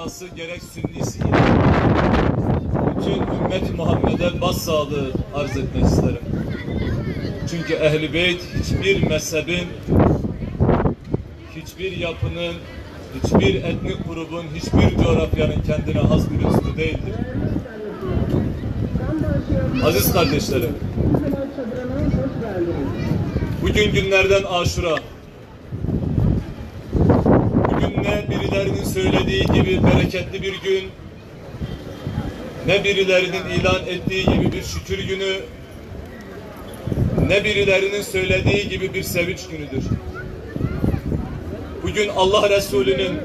Şiası gerek Sünnisi bütün ümmet Muhammed'e başsağlığı arz etmek isterim. Çünkü Ehl-i Beyt hiçbir mezhebin, hiçbir yapının, hiçbir etnik grubun, hiçbir coğrafyanın kendine has bir üstü değildir. Aziz kardeşlerim, bugün günlerden aşura, ne birilerinin söylediği gibi bereketli bir gün, ne birilerinin ilan ettiği gibi bir şükür günü, ne birilerinin söylediği gibi bir sevinç günüdür. Bugün Allah Resulü'nün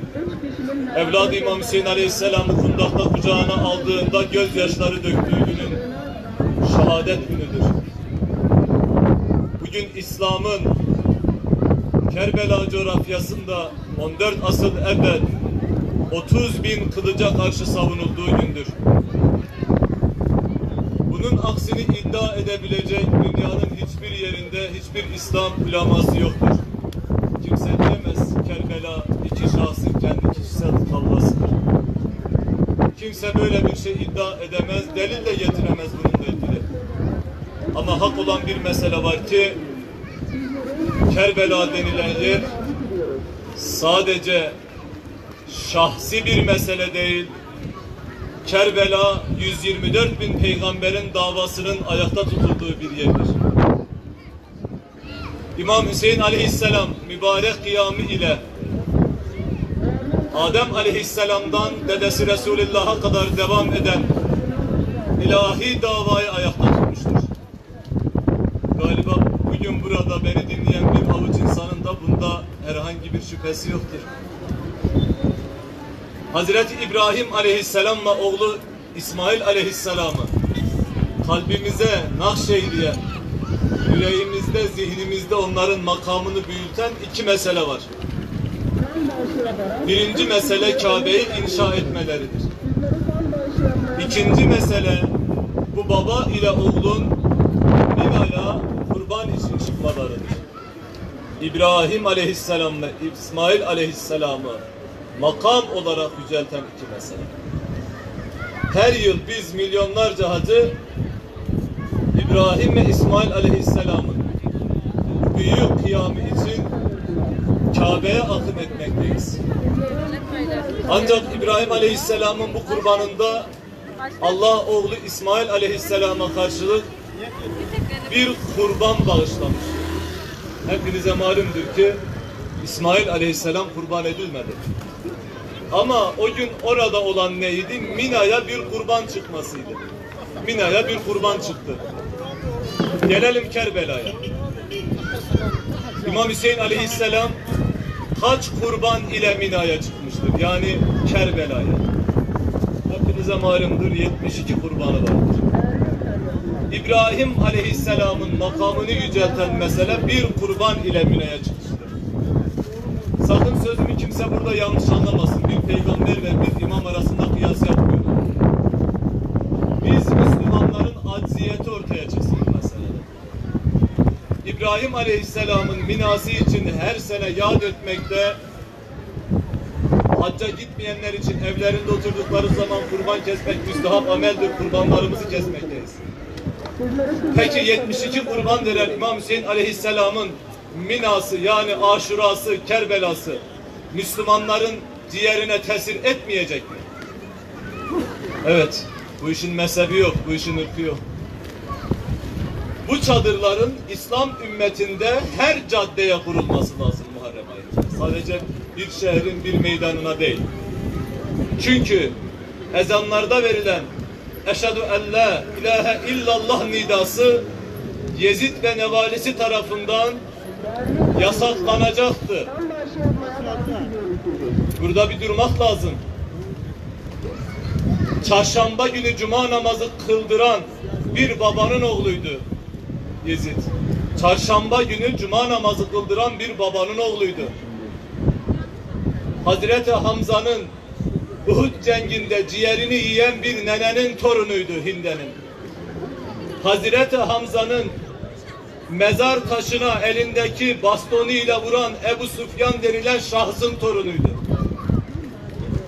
evladı İmam Hüseyin Aleyhisselam'ı kundakta kucağına aldığında gözyaşları döktüğü günün şehadet günüdür. Bugün İslam'ın Kerbela coğrafyasında 14 asır evvel 30 bin kılıca karşı savunulduğu gündür. Bunun aksini iddia edebilecek dünyanın hiçbir yerinde hiçbir İslam uleması yoktur. Kimse diyemez Kerbela iki şahsın kendi kişisel kavgasıdır. Kimse böyle bir şey iddia edemez, delil de getiremez bununla ilgili. Ama hak olan bir mesele var ki Kerbela denilen yer sadece şahsi bir mesele değil, Kerbela 124 bin peygamberin davasının ayakta tutulduğu bir yerdir. İmam Hüseyin aleyhisselam mübarek kıyamı ile Adem aleyhisselamdan dedesi Resulullah'a kadar devam eden ilahi davayı ayakta dinleyen bir avuç insanın da bunda herhangi bir şüphesi yoktur. Hazreti İbrahim aleyhisselamla oğlu İsmail aleyhisselamı kalbimize nakşeyleyen, yüreğimizde, zihnimizde onların makamını büyüten iki mesele var. Birinci mesele Kabe'yi inşa etmeleridir. İkinci mesele bu baba ile oğlun için çıkmalarıdır. İbrahim aleyhisselam ve İsmail aleyhisselamı makam olarak yücelten iki mesele. Her yıl biz milyonlarca hacı İbrahim ve İsmail aleyhisselamın büyük kıyamı için Kabe'ye akın etmekteyiz. Ancak İbrahim aleyhisselamın bu kurbanında Allah oğlu İsmail aleyhisselama karşılık bir kurban bağışlamış. Hepinize malumdur ki İsmail aleyhisselam kurban edilmedi. Ama o gün orada olan neydi? Mina'ya bir kurban çıkmasıydı. Mina'ya bir kurban çıktı. Gelelim Kerbela'ya. İmam Hüseyin aleyhisselam kaç kurban ile Mina'ya çıkmıştır? Yani Kerbela'ya. Hepinize malumdur 72 kurbanı vardır. İbrahim aleyhisselamın makamını yücelten mesele bir kurban ile Mina'ya çıkıştır. Sakın sözümü kimse burada yanlış anlamasın. Bir peygamber ve bir imam arasında kıyas yapmıyorum. Biz Müslümanların acziyeti ortaya çıksın meselede. İbrahim Aleyhisselam'ın minası için her sene yad etmekte hacca gitmeyenler için evlerinde oturdukları zaman kurban kesmek müstahap ameldir. Kurbanlarımızı kesmekteyiz. Peki 72 kurban veren İmam Hüseyin Aleyhisselam'ın minası yani aşurası, kerbelası Müslümanların diğerine tesir etmeyecek mi? Evet. Bu işin mezhebi yok, bu işin ırkı yok. Bu çadırların İslam ümmetinde her caddeye kurulması lazım Muharrem ayında. Sadece bir şehrin bir meydanına değil. Çünkü ezanlarda verilen Eşhedü en la ilahe illallah nidası Yezid ve nevalisi tarafından yasaklanacaktı. Burada bir durmak lazım. Çarşamba günü cuma namazı kıldıran bir babanın oğluydu Yezid. Çarşamba günü cuma namazı kıldıran bir babanın oğluydu. Hazreti Hamza'nın Uhud cenginde ciğerini yiyen bir nenenin torunuydu Hinde'nin. Hazreti Hamza'nın mezar taşına elindeki bastonu ile vuran Ebu Süfyan denilen şahsın torunuydu.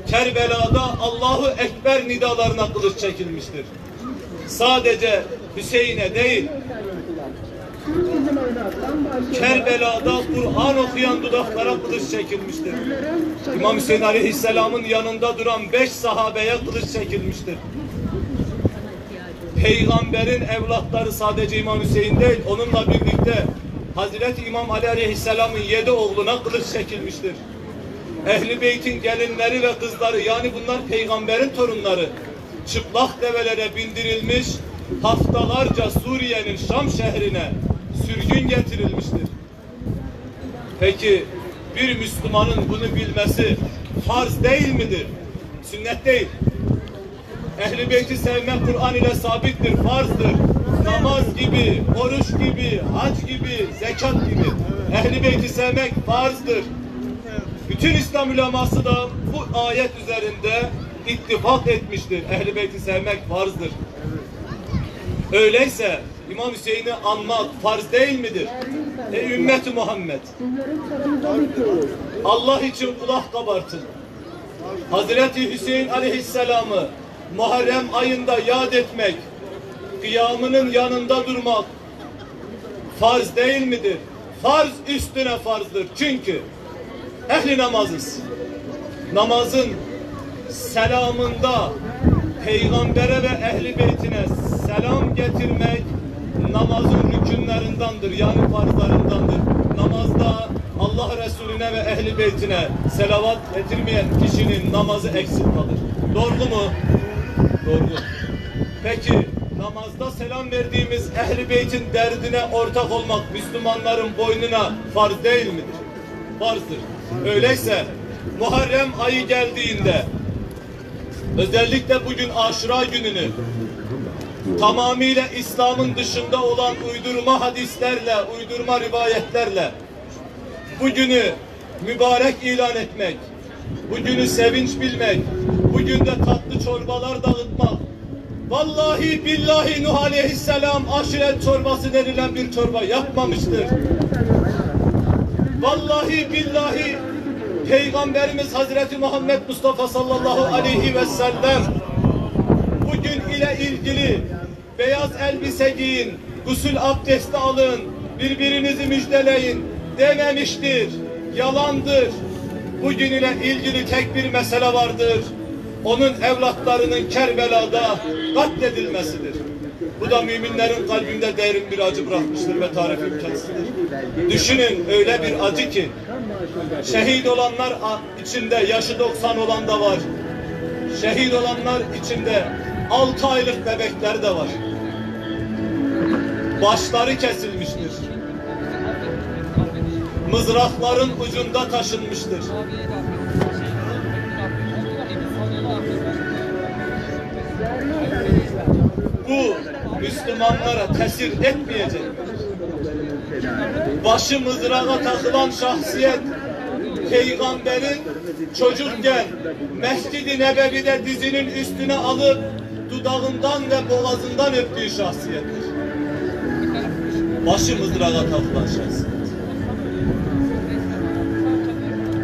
Kerbela'da Allahu Ekber nidalarına kılıç çekilmiştir. Sadece Hüseyin'e değil, Kerbela'da Kur'an okuyan dudaklara kılıç çekilmiştir. İmam Hüseyin Aleyhisselam'ın yanında duran beş sahabeye kılıç çekilmiştir. Peygamberin evlatları sadece İmam Hüseyin değil, onunla birlikte Hazreti İmam Ali Aleyhisselam'ın yedi oğluna kılıç çekilmiştir. Ehli Beyt'in gelinleri ve kızları yani bunlar peygamberin torunları çıplak develere bindirilmiş haftalarca Suriye'nin Şam şehrine sürgün getirilmiştir. Peki bir Müslümanın bunu bilmesi farz değil midir? Sünnet değil. Ehli beyti sevmek Kur'an ile sabittir, farzdır. Namaz gibi, oruç gibi, hac gibi, zekat gibi. Ehli beyti sevmek farzdır. Bütün İslam uleması da bu ayet üzerinde ittifak etmiştir. Ehli beyti sevmek farzdır. Öyleyse İmam Hüseyin'i anmak farz değil midir? Ey ümmeti Muhammed! Allah için kulak kabartın. Hazreti Hüseyin Aleyhisselam'ı Muharrem ayında yad etmek, kıyamının yanında durmak farz değil midir? Farz üstüne farzdır. Çünkü ehli namazız. Namazın selamında peygambere ve ehli beytine selam getirmek namazın rükünlerindendir. Yani farzlarındandır. Namazda Allah Resulüne ve ehli beytine selavat getirmeyen kişinin namazı eksik kalır. Doğru mu? Doğru. Peki namazda selam verdiğimiz ehli beytin derdine ortak olmak Müslümanların boynuna farz değil midir? Farzdır. Öyleyse Muharrem ayı geldiğinde özellikle bugün Aşura gününü tamamıyla İslam'ın dışında olan uydurma hadislerle, uydurma rivayetlerle bugünü mübarek ilan etmek, bugünü sevinç bilmek, bugün de tatlı çorbalar dağıtmak, vallahi billahi Nuh Aleyhisselam aşiret çorbası denilen bir çorba yapmamıştır. Vallahi billahi Peygamberimiz Hazreti Muhammed Mustafa sallallahu aleyhi ve sellem bugün ile ilgili beyaz elbise giyin, gusül abdesti alın, birbirinizi müjdeleyin dememiştir. Yalandır. Bugün ile ilgili tek bir mesele vardır. Onun evlatlarının Kerbela'da katledilmesidir. Bu da müminlerin kalbinde derin bir acı bırakmıştır ve tarif imkansızdır. Düşünün öyle bir acı ki şehit olanlar içinde yaşı 90 olan da var. Şehit olanlar içinde 6 aylık bebekler de var. Başları kesilmiştir. Mızrakların ucunda taşınmıştır. Bu Müslümanlara tesir etmeyecek. Başı mızrağa takılan şahsiyet peygamberin çocukken Mescid-i Nebevi'de dizinin üstüne alıp dudağından ve boğazından öptüğü şahsiyettir. Başı mızrağa şahsiyet.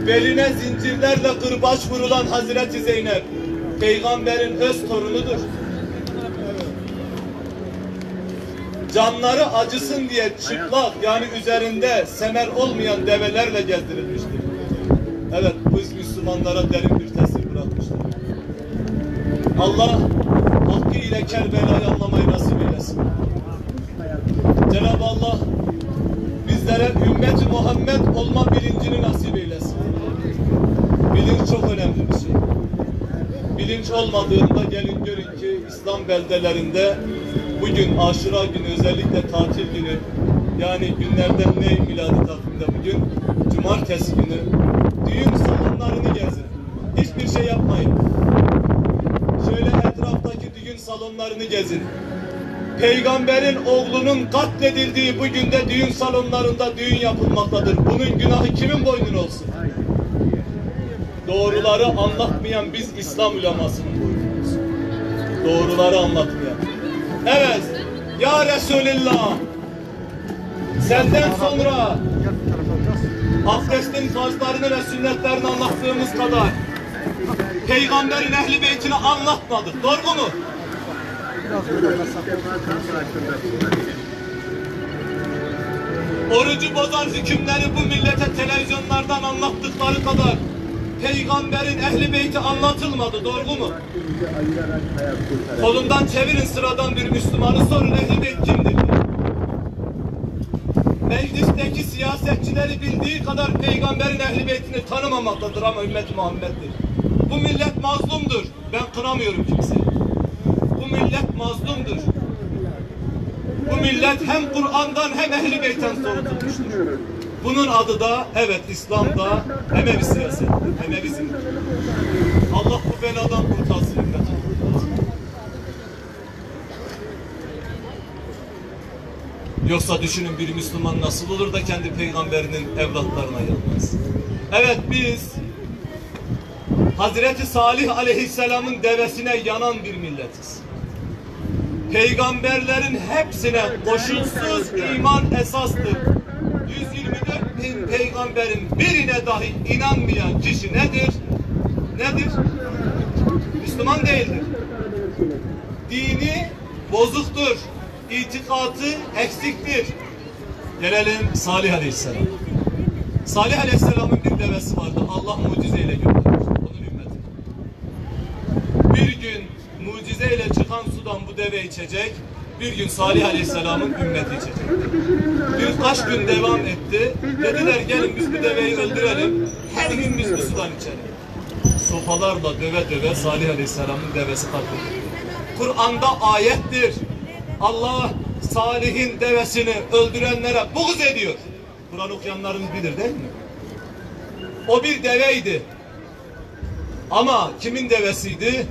Beline zincirlerle kırbaç vurulan Hazreti Zeynep peygamberin öz torunudur. Canları acısın diye çıplak yani üzerinde semer olmayan develerle gezdirilmiştir. Evet bu Müslümanlara derin bir tesir bırakmıştır. Allah hakkı ile Kerbela'yı anlamayı nasip eylesin. Cenab-ı Allah bizlere ümmet Muhammed olma bilincini nasip eylesin. Bilinç çok önemli bir şey. Bilinç olmadığında gelin görün ki İslam beldelerinde bugün aşura günü özellikle tatil günü yani günlerden ne miladi takvimde bugün cumartesi günü düğün salonlarını gezin. Hiçbir şey yapmayın. Şöyle etraftaki düğün salonlarını gezin. Peygamberin oğlunun katledildiği bu günde düğün salonlarında düğün yapılmaktadır. Bunun günahı kimin boynuna olsun? Doğruları anlatmayan biz İslam ulemasının boynuna olsun. Doğruları anlatmayan. Evet, ya Resulallah, senden sonra abdestin farzlarını ve sünnetlerini anlattığımız kadar peygamberin ehli beytini anlatmadık. Doğru mu? Orucu bozan hükümleri bu millete televizyonlardan anlattıkları kadar peygamberin ehli beyti anlatılmadı. Doğru mu? Kolundan çevirin sıradan bir Müslümanı sorun ehli beyt kimdir? Meclisteki siyasetçileri bildiği kadar peygamberin ehli beytini tanımamaktadır ama ümmet Muhammed'dir. Bu millet mazlumdur. Ben kınamıyorum kimseyi. Bu millet mazlumdur. Bu millet hem Kur'an'dan hem ehli beytten soğutulmuştur. Bunun adı da evet İslam'da Emevi siyaset, Emevizmdir. Allah bu beladan kurtarsın. Yoksa düşünün bir Müslüman nasıl olur da kendi peygamberinin evlatlarına yanmaz. Evet biz Hazreti Salih Aleyhisselam'ın devesine yanan bir milletiz. Peygamberlerin hepsine koşulsuz iman esastır. 124 bin peygamberin birine dahi inanmayan kişi nedir? Nedir? Müslüman değildir. Dini bozuktur. İtikadı eksiktir. Gelelim Salih Aleyhisselam. Salih Aleyhisselam'ın bir devesi vardı. Allah mucizeyle göndermiş. Onun ümmeti. Bir gün mucizeyle çıkan deve içecek. Bir gün Salih Aleyhisselam'ın ümmeti içecek. Birkaç gün devam etti. Dediler gelin biz bu deveyi öldürelim. Her gün biz bu sudan içelim. Sopalarla döve döve Salih Aleyhisselam'ın devesi katledildi. Kur'an'da ayettir. Allah Salih'in devesini öldürenlere buğz ediyor. Kur'an okuyanlarınız bilir değil mi? O bir deveydi. Ama kimin devesiydi?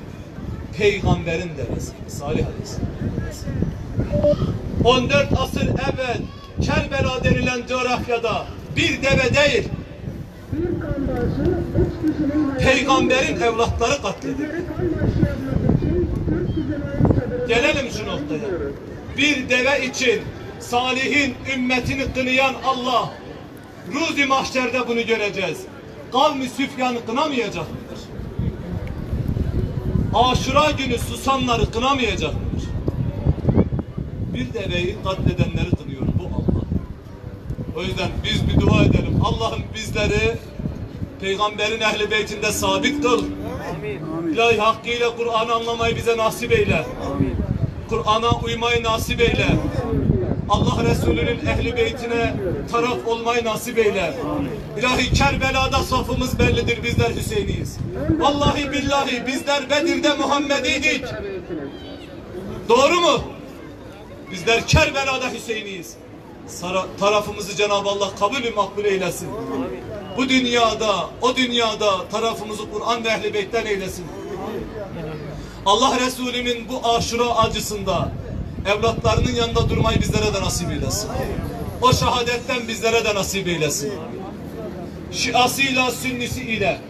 Peygamberin devesi. Salih Aleyhisselam. 14 asır evvel Kerbela denilen coğrafyada bir deve değil, peygamberin evlatları katledildi. Gelelim şu noktaya. Bir deve için Salih'in ümmetini kınayan Allah, Ruzi mahşerde bunu göreceğiz. Kavmi Süfyan'ı kınamayacak mıdır? Aşura günü susanları kınamayacak mıdır? Bir deveyi katledenleri kınıyor bu Allah. O yüzden biz bir dua edelim. Allah'ım bizleri peygamberin ehli beytinde sabit kıl. İlahi hakkıyla Kur'an'ı anlamayı bize nasip eyle. Kur'an'a uymayı nasip eyle. Allah Resulü'nün ehli beytine taraf olmayı nasip eyle. İlahi Kerbela'da safımız bellidir bizler Hüseyin'iyiz. Vallahi billahi bizler Bedir'de Muhammed'iydik. Doğru mu? Bizler Kerbela'da Hüseyin'iyiz. Tarafımızı Cenab-ı Allah kabul makbul eylesin. Bu dünyada, o dünyada tarafımızı Kur'an ve Ehl-i Beyt'ten eylesin. Allah Resulü'nün bu aşura acısında evlatlarının yanında durmayı bizlere de nasip eylesin. O şehadetten bizlere de nasip eylesin. Şiasıyla, sünnisiyle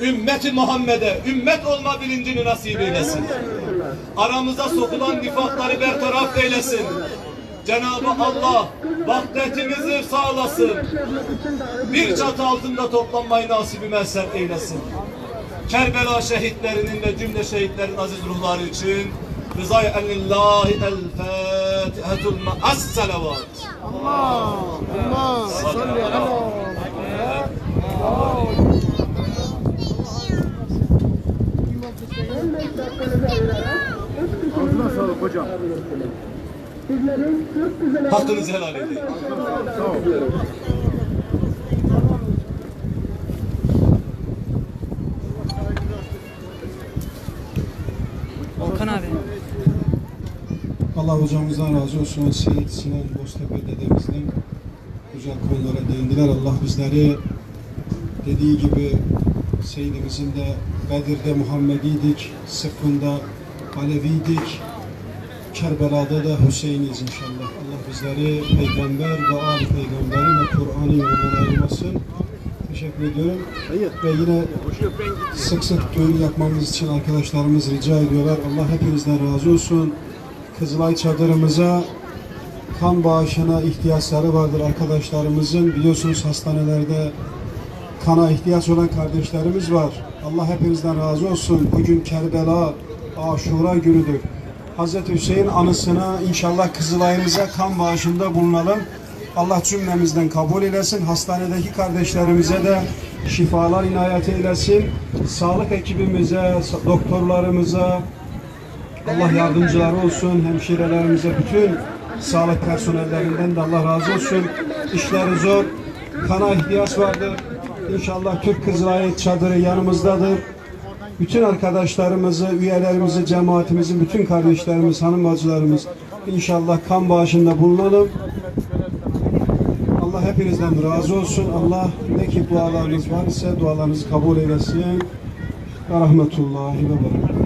ümmeti Muhammed'e ümmet olma bilincini nasip eylesin. Aramıza sokulan nifakları bertaraf eylesin. Cenab-ı Allah vahdetimizi sağlasın. Bir çatı altında toplanmayı nasibi mesel eylesin. Kerbela şehitlerinin ve cümle şehitlerin aziz ruhları için رضاي أن الله الفاتحة الم... الصلوات الله. الله. الله الله. الله الله الله الله. Hocamızdan razı olsun. Seyit Sinan Boztepe dedemizden güzel konulara değindiler. Allah bizleri dediği gibi Seyyidimizin de Bedir'de Muhammediydik, Sıffın'da Aleviydik, Kerbela'da da Hüseyin'iz inşallah. Allah bizleri peygamber ve ali peygamberin ve Kur'an'ın yolundan ayırmasın. Teşekkür ediyorum. Ve yine sık sık düğün yapmamız için arkadaşlarımız rica ediyorlar. Allah hepinizden razı olsun. Kızılay çadırımıza kan bağışına ihtiyaçları vardır arkadaşlarımızın. Biliyorsunuz hastanelerde kana ihtiyaç olan kardeşlerimiz var. Allah hepinizden razı olsun. Bugün Kerbela, Aşura günüdür. Hazreti Hüseyin anısına inşallah Kızılay'ımıza kan bağışında bulunalım. Allah cümlemizden kabul eylesin. Hastanedeki kardeşlerimize de şifalar inayet eylesin. Sağlık ekibimize, doktorlarımıza, Allah yardımcıları olsun, hemşirelerimize, bütün sağlık personellerinden de Allah razı olsun. İşleri zor, kana ihtiyaç vardır. İnşallah Türk Kızılayı çadırı yanımızdadır. Bütün arkadaşlarımızı, üyelerimizi, cemaatimizin bütün kardeşlerimiz, hanım bacılarımız inşallah kan bağışında bulunalım. Allah hepinizden razı olsun. Allah ne ki dualarınız var ise dualarınızı kabul eylesin. Rahmetullahi ve berekatuhu.